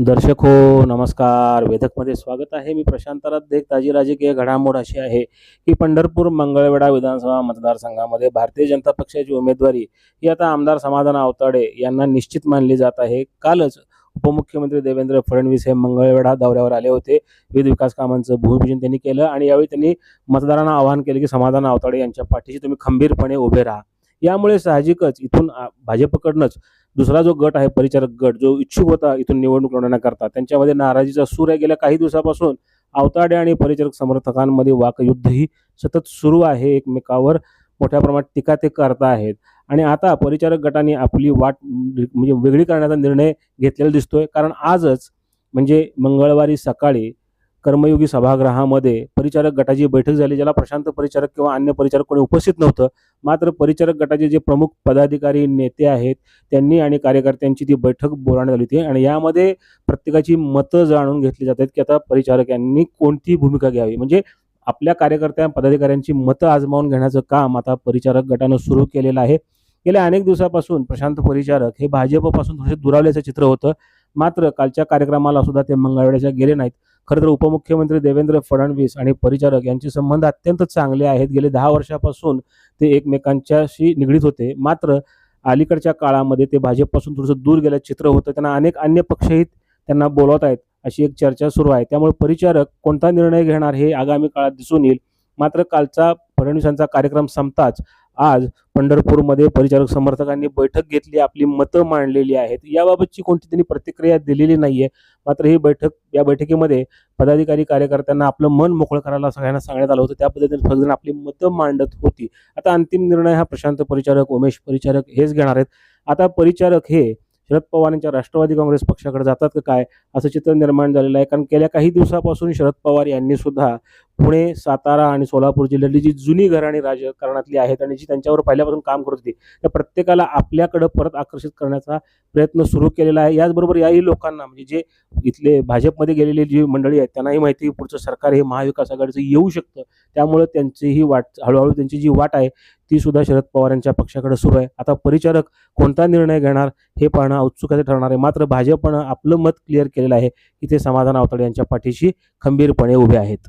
दर्शक हो नमस्कार. वेधकमध्ये स्वागत आहे. मी प्रशांतरात देख ताजी राजकीय घडामोड अशी आहे की पंढरपूर मंगळवेढा विधानसभा मतदारसंघामध्ये भारतीय जनता पक्षाची उमेदवारी ही आता आमदार समाधान आवताडे यांना निश्चित मानली जात आहे. कालच उपमुख्यमंत्री देवेंद्र फडणवीस हे मंगळवेढा दौऱ्यावर आले होते. विविध विकास कामांचं भूमिपूजन त्यांनी केलं आणि यावेळी त्यांनी मतदारांना आवाहन केले की समाधान आवताडे यांच्या पाठीशी तुम्ही खंबीरपणे उभे राहा. यामुळे साहजिकच इथून भाजपकडनंच दुसरा जो गट आहे परिचारक गट जो इच्छुक होता इथून निवडणूक लढवण्याकरता त्यांच्यामध्ये नाराजीचा सूर आहे. गेल्या काही दिवसापासून आवताडे आणि परिचारक समर्थकांमध्ये वाकयुद्धही सतत सुरू आहे. एकमेकावर मोठ्या प्रमाणात टीका ते करत आहेत. आणि आता परिचारक गटाने आपली वाट म्हणजे वेगळी करण्याचा निर्णय घेतलेला दिसतोय. कारण आजच म्हणजे मंगळवारी सकाळी कर्मयोगी सभागृहामध्ये परिचारक गटाची बैठक झाली ज्याला प्रशांत परिचारक किंवा अन्य परिचारक कोणी उपस्थित नव्हतं. मात्र परिचारक गटाचे जे प्रमुख पदाधिकारी नेते आहेत त्यांनी आणि कार्यकर्त्यांची ती बैठक बोलावण्यात आली होती. आणि यामध्ये प्रत्येकाची मतं जाणून घेतली जातात की आता परिचारक यांनी कोणती भूमिका घ्यावी. म्हणजे आपल्या कार्यकर्त्या पदाधिकाऱ्यांची मतं आजमावून घेण्याचं काम आता परिचारक गटानं सुरू केलेलं आहे. गेल्या अनेक दिवसापासून प्रशांत परिचारक हे भाजपपासून थोडेसे दुरावल्याचं चित्र होतं. मात्र कालच्या कार्यक्रमाला सुद्धा ते मंगळवेढ्याच्या गेले नाहीत. खरं तर उपमुख्यमंत्री देवेंद्र फडणवीस आणि परिचारक यांचे संबंध अत्यंत चांगले आहेत. गेले दहा वर्षापासून ते एकमेकांच्याशी निगडीत होते. मात्र अलीकडच्या काळामध्ये ते भाजपपासून थोडंसं दूर गेलं चित्र होतं. त्यांना अनेक अन्य पक्षही त्यांना बोलवत आहेत अशी एक चर्चा सुरू आहे. त्यामुळे परिचारक कोणता निर्णय घेणार हे आगामी काळात दिसून येईल. मात्र कालचा फडणवीसांचा कार्यक्रम संपताच आज पंढरपूरमध्ये परिचारक समर्थकांनी बैठक घेतली आपली मतं मांडलेली आहेत. याबाबतची कोणती त्यांनी प्रतिक्रिया दिलेली नाहीये. मात्र ही बैठक या बैठकीमध्ये पदाधिकारी कार्यकर्त्यांना आपलं मन मोकळं करायला सगळ्यांना सांगण्यात आलं होतं. त्या पद्धतीने सगळेजण आपली मतं मांडत होती. आता अंतिम निर्णय हा प्रशांत परिचारक उमेश परिचारक हेच घेणार आहेत. आता परिचारक हे शरद पवारांच्या राष्ट्रवादी काँग्रेस पक्षाकडे जातात का काय? असं चित्र निर्माण झालेलं आहे. कारण गेल्या काही दिवसापासून शरद पवार यांनी सुद्धा पुणे सातारा आणि सोलापूर जिल्ह्यातली जी जुनी घराणी राजकारणातली आहेत आणि जी त्यांच्यावर पहिल्यापासून काम करत होती त्या प्रत्येकाला आपल्याकडं परत आकर्षित करण्याचा प्रयत्न सुरू केलेला आहे. याचबरोबर याही लोकांना म्हणजे जे इथले भाजपमध्ये गेलेली जी मंडळी आहेत त्यांनाही माहिती आहे पुढचं सरकार हे महाविकास आघाडीचं येऊ शकतं. त्यामुळे त्यांचीही वाट हळूहळू त्यांची जी वाट आहे ती सुद्धा शरद पवार यांच्या पक्षाकडे सुरू आहे. आता परिचारक कोणता निर्णय घेणार हे पाहणं उत्सुकाचे ठरणार आहे. मात्र भाजपनं आपलं मत क्लिअर केलेलं आहे की ते समाधान आवताडे यांच्या पाठीशी खंबीरपणे उभे आहेत.